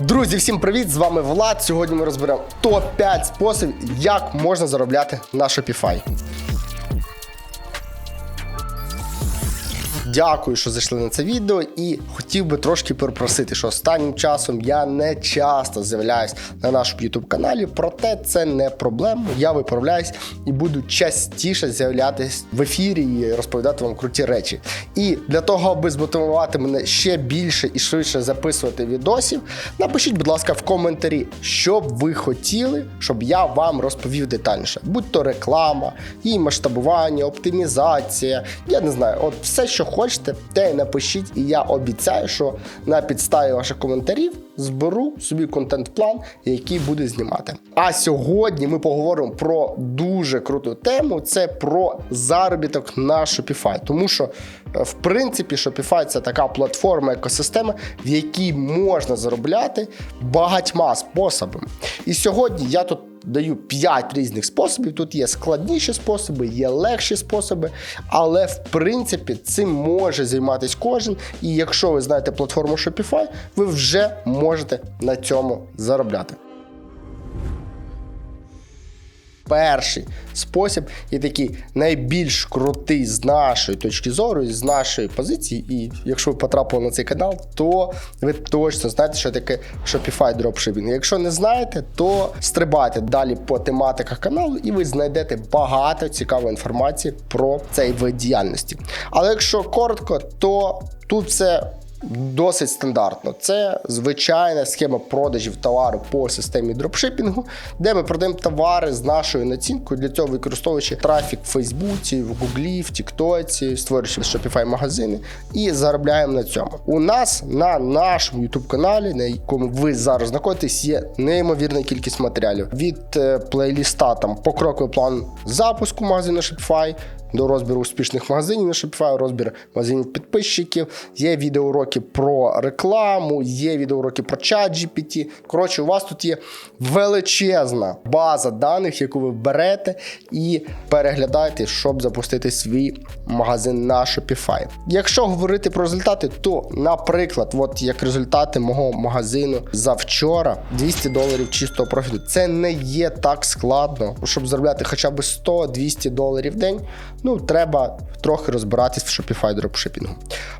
Друзі, всім привіт! З вами Влад. Сьогодні ми розберемо топ-5 способів, як можна заробляти на Shopify. Дякую, що зайшли на це відео, і хотів би трошки перепросити, що останнім часом я не часто з'являюсь на нашому YouTube каналі, проте це не проблема. Я виправляюсь і буду частіше з'являтись в ефірі і розповідати вам круті речі. І для того, аби змотивувати мене ще більше і швидше записувати відосів, напишіть, будь ласка, в коментарі, що б ви хотіли, щоб я вам розповів детальніше. Будь то реклама, її масштабування, оптимізація. Я не знаю, от все, що хочете, те й напишіть, і я обіцяю, що на підставі ваших коментарів зберу собі контент-план, який буду знімати. А сьогодні ми поговоримо про дуже круту тему: це про заробіток на Shopify. Тому що, е, в принципі, Shopify це така платформа, екосистема, в якій можна заробляти багатьма способами. І сьогодні я тут. Даю 5 різних способів. Тут є складніші способи, є легші способи, але в принципі цим може займатися кожен. І якщо ви знаєте платформу Shopify, ви вже можете на цьому заробляти. Перший спосіб і такий найбільш крутий з нашої точки зору, з нашої позиції. І якщо ви потрапили на цей канал, то ви точно знаєте, що таке Shopify Dropshipping. Якщо не знаєте, то стрибайте далі по тематиках каналу, і ви знайдете багато цікавої інформації про цей вид діяльності. Але якщо коротко, то тут все Досить стандартно. Це звичайна схема продажів товару по системі дропшипінгу, де ми продаємо товари з нашою націнкою. Для цього використовуючи трафік в Фейсбуці, в Гуглі, в Тіктоці, створюючи Shopify магазини і заробляємо на цьому. У нас на нашому youtube каналі, на якому ви зараз знаходитесь, є неймовірна кількість матеріалів від е, плейліста там покроковий план запуску магазину Shopify, до розбіру успішних магазинів на Shopify, розбір магазинів підписчиків, є відеоуроки про рекламу, є відеоуроки про чат GPT. Коротше, у вас тут є величезна база даних, яку ви берете і переглядаєте, щоб запустити свій магазин на Shopify. Якщо говорити про результати, то, наприклад, от як результати мого магазину за вчора 200 доларів чистого профіту. Це не є так складно, щоб заробляти хоча б 100-200 доларів в день. Ну, треба трохи розбиратись в Shopify дропшипінгу.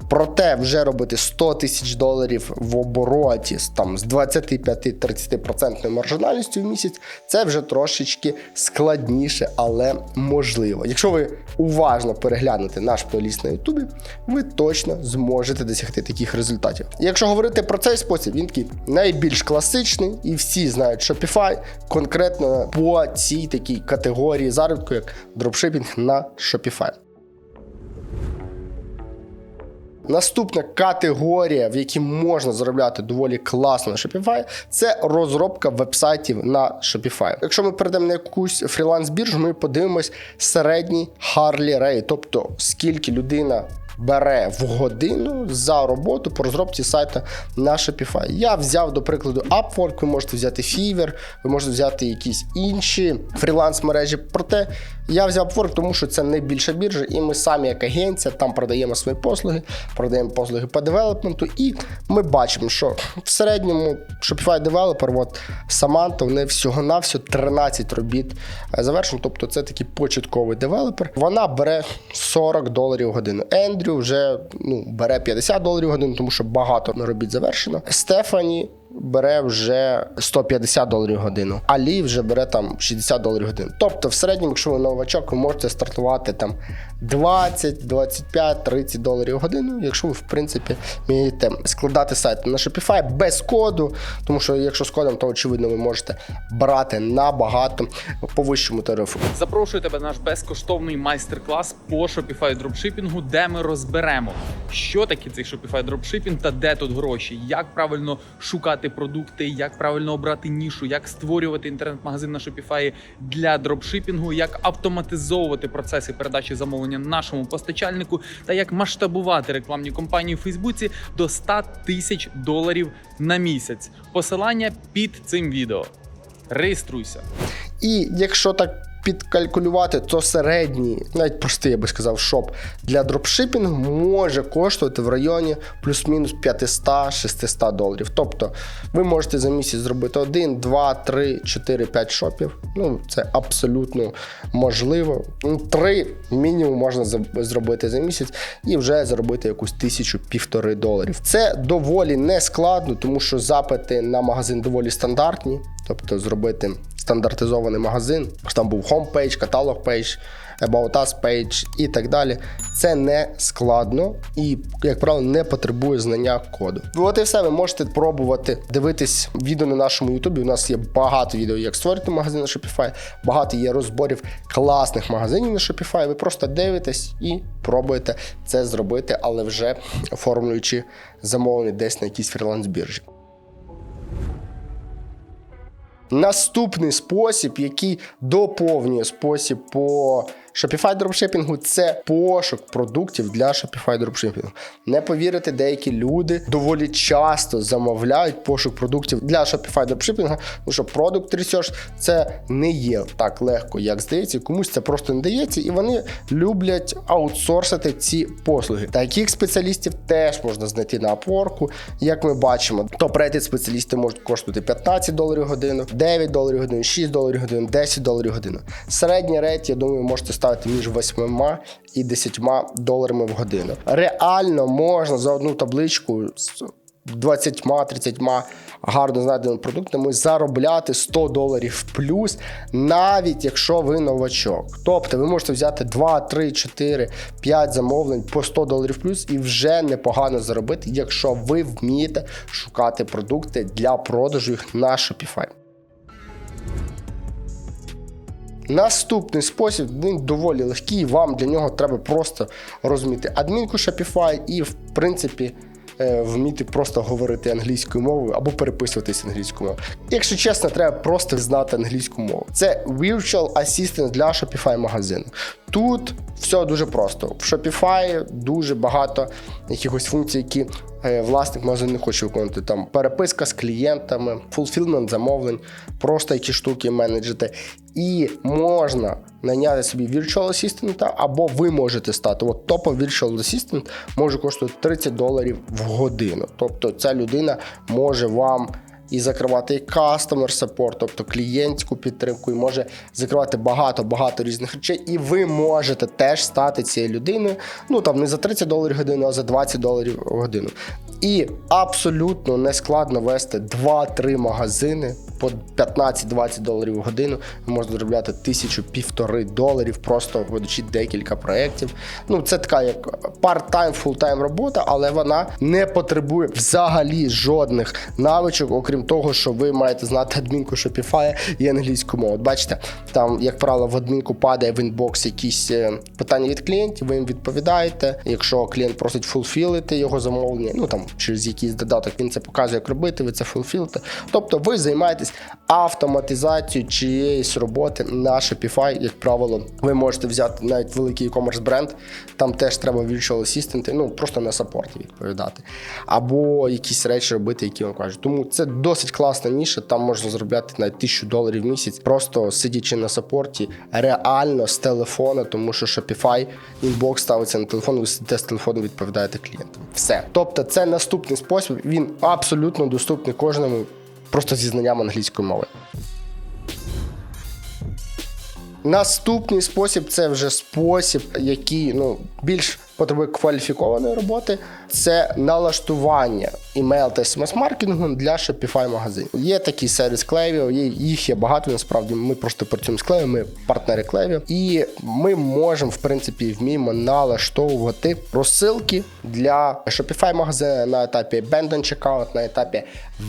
Проте вже робити 100 тисяч доларів в обороті там, з 25-30% маржинальністю в місяць, це вже трошечки складніше, але можливо. Якщо ви уважно переглянете наш плейліст на Ютубі, ви точно зможете досягти таких результатів. Якщо говорити про цей спосіб, він такий найбільш класичний, і всі знають Shopify конкретно по цій такій категорії заробітку, як дропшипінг на Shopify. Наступна категорія, в якій можна заробляти доволі класно на Shopify, це розробка вебсайтів на Shopify. Якщо ми перейдемо на якусь фріланс-біржу, ми подивимось середній Harley Rate, тобто скільки людина бере в годину за роботу по розробці сайту на Shopify. Я взяв, до прикладу, Upwork, ви можете взяти Fiverr, ви можете взяти якісь інші фріланс-мережі. Проте я взяв Upwork, тому що це найбільша біржа, і ми самі, як агенція, там продаємо свої послуги, продаємо послуги по девелопменту, і ми бачимо, що в середньому Shopify девелопер, от Samantha, вони всього-навсього 13 робіт е, завершено. Тобто це такий початковий девелопер. Вона бере 40 доларів в годину. Ендрю вже ну, бере 50 доларів в годину, тому що багато робіт завершено. Стефані бере вже 150 доларів годину. Алі вже бере там 60 доларів годину. Тобто, в середньому, якщо ви новачок, ви можете стартувати там 20, 25, 30 доларів годину, якщо ви, в принципі, вмієте складати сайт на Shopify без коду, тому що якщо з кодом, то очевидно ви можете брати набагато по вищому тарифу. Запрошую тебе на наш безкоштовний майстер-клас по Shopify дропшипінгу, де ми розберемо, що таке цей Shopify дропшипінг та де тут гроші, як правильно шукати продукти, як правильно обрати нішу, як створювати інтернет-магазин на Shopify для дропшипінгу, як автоматизовувати процеси передачі замовлення нашому постачальнику та як масштабувати рекламні кампанії в Фейсбуці до 100 тисяч доларів на місяць. Посилання під цим відео. Реєструйся. І якщо так підкалькулювати, то середній, навіть простий, я би сказав, шоп для дропшипінгу може коштувати в районі плюс-мінус 500-600 доларів. Тобто ви можете за місяць зробити 1, 2, 3, 4, 5 шопів. Ну, це абсолютно можливо. Ну, Три мінімум можна зробити за місяць і вже заробити якусь тисячу півтори доларів. Це доволі не складно, тому що запити на магазин доволі стандартні. Тобто зробити стандартизований магазин, там був хомпейдж, каталог пейдж, About Us page і так далі. Це не складно і, як правило, не потребує знання коду. От і все, ви можете пробувати дивитись відео на нашому Ютубі. У нас є багато відео, як створити магазин на Shopify, багато є розборів класних магазинів на Shopify. Ви просто дивитесь і пробуєте це зробити, але вже оформлюючи замовлення десь на якійсь фріланс-біржі. Наступний спосіб, який доповнює спосіб по Shopify дропшипінгу, це пошук продуктів для Shopify дропшипінгу. Не повірите, деякі люди доволі часто замовляють пошук продуктів для Shopify дропшипінгу, тому що Product Research це не є так легко, як здається. Комусь це просто не дається, і вони люблять аутсорсити ці послуги. Таких спеціалістів теж можна знайти на Upwork. Як ми бачимо, топ-рейтед спеціалісти можуть коштувати 15 доларів годину, 9 доларів годину, 6 доларів годину, 10 доларів годину. Середній рейд, я думаю, можете ставити між 8 і 10 доларами в годину. Реально можна за одну табличку з 20-30 гарно знайденими продуктами заробляти 100 доларів плюс, навіть якщо ви новачок. Тобто ви можете взяти 2, 3, 4, 5 замовлень по 100 доларів плюс і вже непогано заробити, якщо ви вмієте шукати продукти для продажу їх на Shopify. Наступний спосіб він доволі легкий. Вам для нього треба просто розуміти адмінку Shopify і, в принципі, е, вміти просто говорити англійською мовою або переписуватись англійською мовою. Якщо чесно, треба просто знати англійську мову. Це Virtual Assistant для Shopify магазину. Тут все дуже просто. В Shopify дуже багато якихось функцій, які власник магазину не хоче виконувати. Там переписка з клієнтами, фулфілмент замовлень, просто які штуки менеджити. І можна найняти собі Virtual Assistant, або ви можете стати. От топов Virtual Assistant може коштувати 30 доларів в годину. Тобто ця людина може вам і закривати і customer support, тобто клієнтську підтримку, і може закривати багато-багато різних речей. І ви можете теж стати цією людиною. Ну там не за 30 доларів годину, а за 20 доларів годину. І абсолютно не складно вести 2-3 магазини по 15-20 доларів в годину. Можете заробляти тисячу півтори доларів, просто ведучи декілька проєктів. Ну, це така як part-time, full-time робота, але вона не потребує взагалі жодних навичок, окрім того, що ви маєте знати адмінку Shopify і англійську мову. От Бачите, там, як правило, в адмінку падає в інбокс якісь е, питання від клієнтів, ви їм відповідаєте. Якщо клієнт просить фулфілити його замовлення, ну там через якийсь додаток він це показує, як робити, ви це фулфілите. Тобто ви займаєтесь автоматизацією чиєїсь роботи на Shopify, як правило, ви можете взяти навіть великий e-commerce бренд, там теж треба virtual assistant, ну просто на саппорті відповідати. Або якісь речі робити, які вам кажуть. Тому це досить класна ніша, там можна заробляти навіть тисячу доларів в місяць, просто сидячи на саппорті, реально з телефона, тому що Shopify інбокс ставиться на телефон, ви сидите з телефону, відповідаєте клієнтам. Все. Тобто, це наступний спосіб, він абсолютно доступний кожному просто зі знанням англійської мови. Наступний спосіб це вже спосіб, який ну, більш потребує кваліфікованої роботи. Це налаштування імейл та смс-маркетингу для Shopify магазинів. Є такий сервіс Klaviyo, їх є багато насправді. Ми просто працюємо з Klaviyo, ми партнери Klaviyo. І ми можемо, в принципі, вміємо налаштовувати розсилки для Shopify магазину на етапі Abandon Checkout, на етапі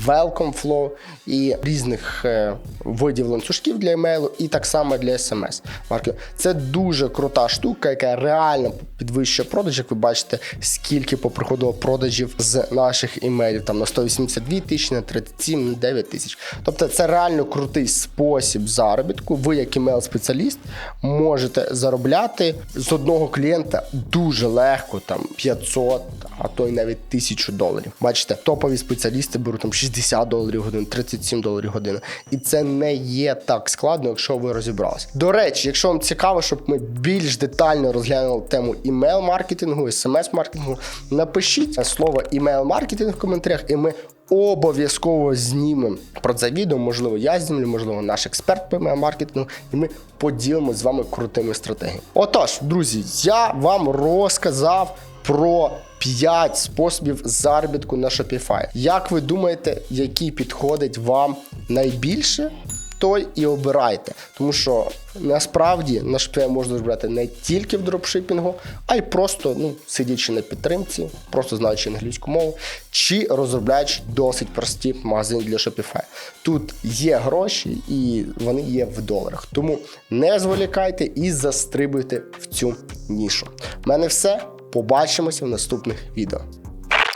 Welcome Flow і різних е, видів ланцюжків для емейлу, і так само для SMS. маркетингу. Це дуже крута штука, яка реально підвищує продаж. Як ви бачите, скільки поприходило продажів з наших імейлів імейлів там на 182 тисячі, на 37, на 9 тисяч. Тобто це реально крутий спосіб заробітку. Ви, як імейл-спеціаліст, можете заробляти з одного клієнта дуже легко, там 500, а то й навіть 1000 доларів. Бачите, топові спеціалісти беруть там 60 доларів годину, 37 доларів годину. І це не є так складно, якщо ви розібралися. До речі, якщо вам цікаво, щоб ми більш детально розглянули тему імейл-маркетингу, смс-маркетингу, напишіть слово імейл-маркетинг коментарях, і ми обов'язково знімемо про це відео. Можливо, я знімлю, можливо, наш експерт по імейл-маркетингу, і ми поділимося з вами крутими стратегіями. Отож, друзі, я вам розказав про 5 способів заробітку на Shopify. Як ви думаєте, який підходить вам найбільше? Той і обирайте, тому що насправді на Shopify можна заробляти не тільки в дропшипінгу, а й просто ну, сидячи на підтримці, просто знаючи англійську мову, чи розробляючи досить прості магазини для Shopify. Тут є гроші і вони є в доларах. Тому не зволікайте і застрибуйте в цю нішу. У мене все. Побачимося в наступних відео.